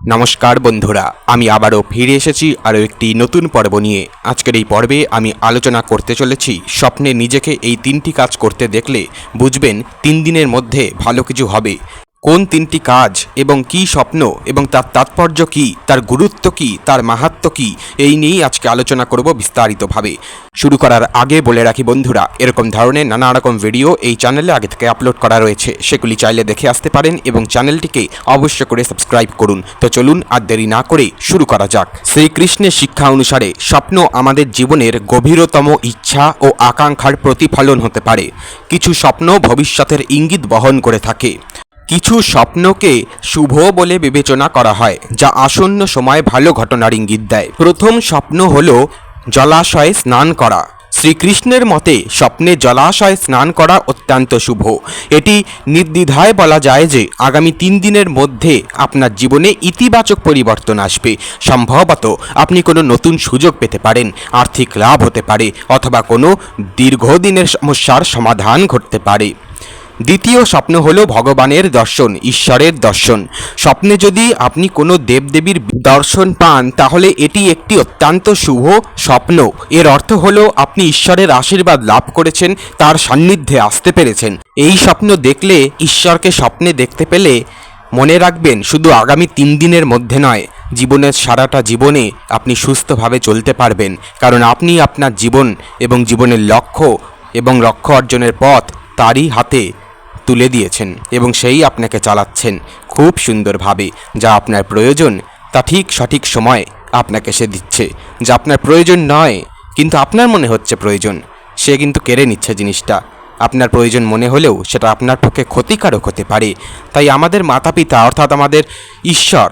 নমস্কার বন্ধুরা, আমি আবারও ফিরে এসেছি আরও একটি নতুন পর্ব নিয়ে। আজকের এই পর্বে আমি আলোচনা করতে চলেছি স্বপ্নে নিজেকে এই তিনটি কাজ করতে দেখলে বুঝবেন তিন দিনের মধ্যে ভালো কিছু হবে। কোন তিনটি কাজ এবং কি স্বপ্ন এবং তার তাৎপর্য কি, তার গুরুত্ব কি, তার মাহাত্ম কি, এই নিয়েই আজকে আলোচনা করব বিস্তারিতভাবে। শুরু করার আগে বলে রাখি বন্ধুরা, এরকম ধরনের নানা রকম ভিডিও এই চ্যানেলে আগে থেকে আপলোড করা রয়েছে। সেগুলি চাইলে দেখে আসতে পারেন এবং চ্যানেলটিকে অবশ্য করে সাবস্ক্রাইব করুন। তো চলুন আর দেরি না করে শুরু করা যাক। শ্রীকৃষ্ণের শিক্ষা অনুসারে স্বপ্ন আমাদের জীবনের গভীরতম ইচ্ছা ও আকাঙ্ক্ষার প্রতিফলন হতে পারে। কিছু স্বপ্ন ভবিষ্যতের ইঙ্গিত বহন করে থাকে। কিছু স্বপ্নকে শুভ বলে বিবেচনা করা হয়, যা আসন্ন সময় ভালো ঘটনার ইঙ্গিত দেয়। প্রথম স্বপ্ন হল জলাশয়ে স্নান করা। শ্রীকৃষ্ণের মতে, স্বপ্নে জলাশয়ে স্নান করা অত্যন্ত শুভ। এটি নির্দ্বিধায় বলা যায় যে, আগামী তিন দিনের মধ্যে আপনার জীবনে ইতিবাচক পরিবর্তন আসবে। সম্ভবত আপনি কোনো নতুন সুযোগ পেতে পারেন, আর্থিক লাভ হতে পারে, অথবা কোনো দীর্ঘদিনের সমস্যার সমাধান ঘটতে পারে। দ্বিতীয় স্বপ্ন হল ভগবানের দর্শন, ঈশ্বরের দর্শন। স্বপ্নে যদি আপনি কোনো দেবদেবীর দর্শন পান, তাহলে এটি একটি অত্যন্ত শুভ স্বপ্ন। এর অর্থ হল আপনি ঈশ্বরের আশীর্বাদ লাভ করেছেন, তার সান্নিধ্যে আসতে পেরেছেন। এই স্বপ্ন দেখলে, ঈশ্বরকে স্বপ্নে দেখতে পেলে মনে রাখবেন, শুধু আগামী তিন দিনের মধ্যে নয়, জীবনের সারাটা জীবনে আপনি সুস্থভাবে চলতে পারবেন। কারণ আপনি আপনার জীবন এবং জীবনের লক্ষ্য এবং লক্ষ্য অর্জনের পথ তারই হাতে তুলে দিয়েছেন এবং সেই আপনাকে চালাচ্ছেন খুব সুন্দরভাবে, যা আপনার প্রয়োজন, তা ঠিক সঠিক সময় আপনাকে সে দিচ্ছে। যা আপনার প্রয়োজন নয়, কিন্তু আপনার মনে হচ্ছে প্রয়োজন, সে কিন্তু কেড়ে নিচ্ছে জিনিসটা। আপনার প্রয়োজন মনে হলেও সেটা আপনার পক্ষে ক্ষতিকারক হতে পারে। তাই আমাদের মাতা পিতা অর্থাৎ আমাদের ঈশ্বর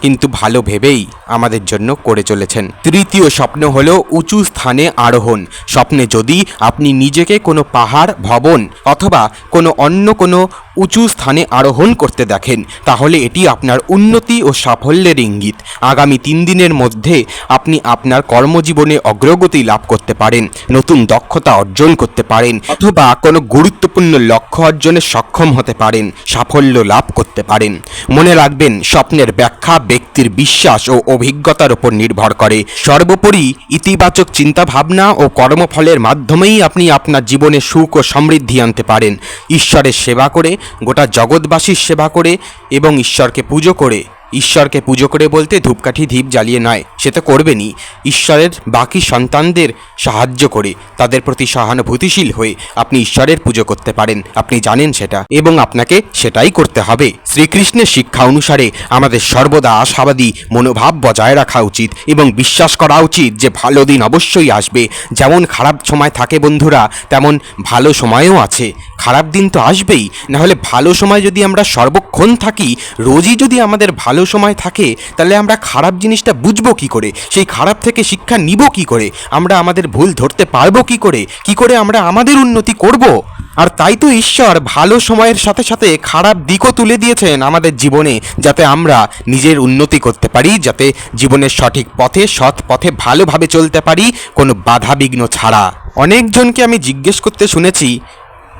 কিন্তু ভালো ভেবেই আমাদের জন্য করে চলেছেন। তৃতীয় স্বপ্ন হলো উঁচু স্থানে আরোহণ। স্বপ্নে যদি আপনি নিজেকে কোনো পাহাড়, ভবন অথবা কোনো অন্য কোনো উঁচু স্থানে আরোহণ করতে দেখেন, তাহলে এটি আপনার উন্নতি ও সাফল্যের ইঙ্গিত। আগামী তিন দিনের মধ্যে আপনি আপনার কর্মজীবনে অগ্রগতি লাভ করতে পারেন, নতুন দক্ষতা অর্জন করতে পারেন, অথবা কোনো গুরুত্বপূর্ণ লক্ষ্য অর্জনে সক্ষম হতে পারেন, সাফল্য লাভ করতে পারেন। মনে রাখবেন, স্বপ্নের ব্যাখ্যা ব্যক্তির বিশ্বাস ও অভিজ্ঞতার উপর নির্ভর করে। সর্বোপরি ইতিবাচক চিন্তাভাবনা ও কর্মফলের মাধ্যমেই আপনি আপনার জীবনে সুখ ও সমৃদ্ধি আনতে পারেন। ঈশ্বরের সেবা করে গোটা জগৎবাসীর সেবা করে এবং ঈশ্বরকে পুজো করে। ঈশ্বরকে পুজো করে বলতে ধূপকাঠি ধীপ জ্বালিয়ে নয়, সে তো করবেনই ঈশ্বরের বাকি সন্তানদের সাহায্য করে, তাদের প্রতি সহানুভূতিশীল হয়ে আপনি ঈশ্বরের পুজো করতে পারেন, আপনি জানেন সেটা, এবং আপনাকে সেটাই করতে হবে। শ্রীকৃষ্ণের শিক্ষা অনুসারে আমাদের সর্বদা আশাবাদী মনোভাব বজায় রাখা উচিত, এবং বিশ্বাস করা উচিত যে ভালো দিন অবশ্যই আসবে। যেমন খারাপ সময় থাকে বন্ধুরা, তেমন ভালো সময়ও আছে। খারাপ দিন তো আসবেই, নাহলে ভালো সময় যদি আমরা সর্বক্ষণ থাকি, রোজই যদি আমাদের ভালো সময় থাকে, তাহলে আমরা খারাপ জিনিসটা বুঝব কি করে? সেই খারাপ থেকে শিক্ষা নিব কি করে? আমরা আমাদের ভুল ধরতে পারব কি করে? কি করে আমরা আমাদের উন্নতি করব? আর তাই তো ঈশ্বর ভালো সময়ের সাথে সাথে খারাপ দিকও তুলে দিয়েছেন আমাদের জীবনে, যাতে আমরা নিজের উন্নতি করতে পারি, যাতে জীবনের সঠিক পথে, সৎ পথে ভালোভাবে চলতে পারি, কোনো বাধা বিঘ্ন ছাড়া। অনেকজনকে আমি জিজ্ঞেস করতে শুনেছি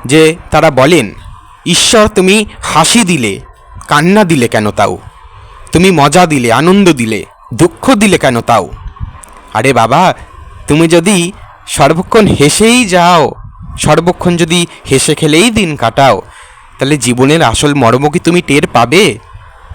যে, তারা বলেন, ঈশ্বর তুমি হাসি দিলে, কান্না দিলে কেন তাও? তুমি মজা দিলে, আনন্দ দিলে, দুঃখ দিলে কেন তাও? আরে বাবা, তুমি যদি সর্বক্ষণ হেসেই যাও, সর্বক্ষণ যদি হেসে খেলেই দিন কাটাও, তাহলে জীবনের আসল মর্ম কি তুমি টের পাবে?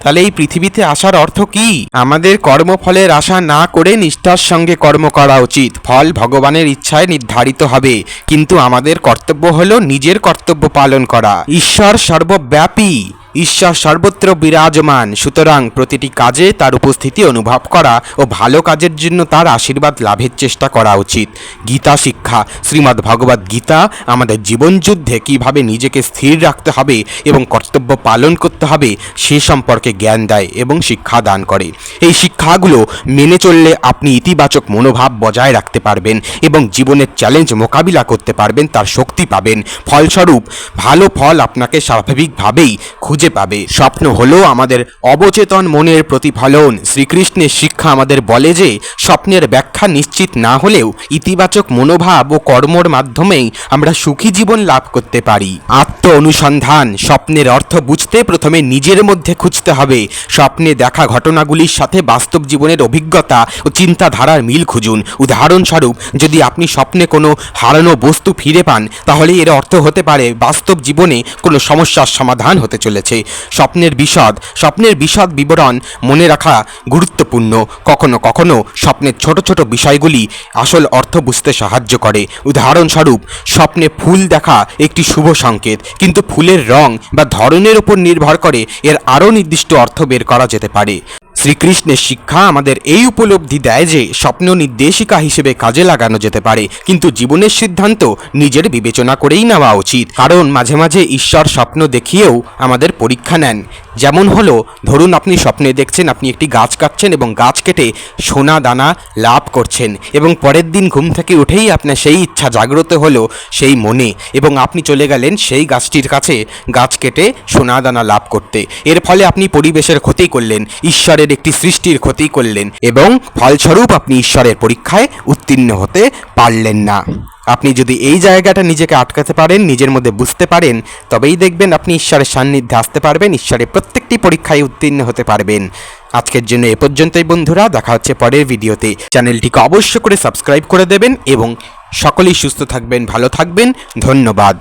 তাহলে এই পৃথিবীতে আসার অর্থ কি? আমাদের কর্মফলের আশা না করে নিষ্ঠার সঙ্গে কর্ম করা উচিত। ফল ভগবানের ইচ্ছায় নির্ধারিত হবে, কিন্তু আমাদের কর্তব্য হলো নিজের কর্তব্য পালন করা। ঈশ্বর সর্বব্যাপী। ঈশ্বর সর্বত্র বিরাজমান। সুতরাং প্রতিটি কাজে তার উপস্থিতি অনুভব করা ও ভালো কাজের জন্য তার আশীর্বাদ লাভের চেষ্টা করা উচিত। গীতা শিক্ষা, শ্রীমদ্ ভগবদ গীতা, আমাদের জীবনযুদ্ধে কীভাবে নিজেকে স্থির রাখতে হবে এবং কর্তব্য পালন করতে হবে, সে সম্পর্কে জ্ঞান দেয় এবং শিক্ষা দান করে। এই শিক্ষাগুলো মেনে চললে আপনি ইতিবাচক মনোভাব বজায় রাখতে পারবেন এবং জীবনের চ্যালেঞ্জ মোকাবিলা করতে পারবেন, তার শক্তি পাবেন। ফলস্বরূপ, ভালো ফল আপনাকে স্বাভাবিকভাবেই খুঁজে খুঁজে পাবে। স্বপ্ন হলো আমাদের অবচেতন মনের প্রতিফলন। শ্রীকৃষ্ণের শিক্ষা আমাদের বলে যে, স্বপ্নের ব্যাখ্যা নিশ্চিত না হলেও ইতিবাচক মনোভাব ও কর্মর মাধ্যমেই আমরা সুখী জীবন লাভ করতে পারি। আত্ম অনুসন্ধান, স্বপ্নের অর্থ বুঝতে প্রথমে নিজের মধ্যে খুঁজতে হবে। স্বপ্নে দেখা ঘটনাগুলির সাথে বাস্তব জীবনের অভিজ্ঞতা ও চিন্তাধারার মিল খুঁজুন। উদাহরণস্বরূপ, যদি আপনি স্বপ্নে কোনো হারানো বস্তু ফিরে পান তাহলে এর অর্থ হতে পারে, বাস্তব জীবনে কোনো সমস্যার সমাধান হতে চলেছে। স্বপ্নের বিশদ স্বপ্নের বিশদ বিবরণ মনে রাখা গুরুত্বপূর্ণ। কখনো কখনো স্বপ্নের ছোট ছোট বিষয়গুলি আসল অর্থ বুঝতে সাহায্য করে। উদাহরণস্বরূপ, স্বপ্নে ফুল দেখা একটি শুভ সংকেত, কিন্তু ফুলের রং বা ধরনের উপর নির্ভর করে এর আরও নির্দিষ্ট অর্থ বের করা যেতে পারে। শ্রীকৃষ্ণের শিক্ষা আমাদের এই উপলব্ধি দেয় যে স্বপ্ন নির্দেশিকা হিসেবে কাজে লাগানো যেতে পারে, কিন্তু জীবনের সিদ্ধান্ত নিজের বিবেচনা করেই নেওয়া উচিত। কারণ মাঝে মাঝে ঈশ্বর স্বপ্ন দেখিয়েও আমাদের পরীক্ষা নেন। যেমন হলো, ধরুন আপনি স্বপ্নে দেখছেন আপনি একটি গাছ কাটছেন এবং গাছ কেটে সোনা, দানা লাভ করছেন এবং পরের দিন ঘুম থেকে উঠেই আপনার সেই ইচ্ছা জাগ্রত হলো সেই মনে এবং আপনি চলে গেলেন সেই গাছটির কাছে গাছ কেটে সোনা, দানা লাভ করতে। এর ফলে আপনি পরিবেশের ক্ষতি করলেন, ঈশ্বরের একটি সৃষ্টির ক্ষতি করলেন এবং ফলস্বরূপ আপনি ঈশ্বরের পরীক্ষায় উত্তীর্ণ হতে পারলেন না। আপনি যদি এই জায়গাটা নিজেকে আটকাতে পারেন, নিজের মধ্যে বুঝতে পারেন, তবেই দেখবেন আপনি ঈশ্বরের সান্নিধ্যে আসতে পারবেন, ঈশ্বরের প্রত্যেকটি পরীক্ষায় উত্তীর্ণ হতে পারবেন। আজকের জন্য এ পর্যন্তই বন্ধুরা, দেখা হচ্ছে পরের ভিডিওতে। চ্যানেলটিকে অবশ্য করে সাবস্ক্রাইব করে দেবেন এবং সকলেই সুস্থ থাকবেন, ভালো থাকবেন। ধন্যবাদ।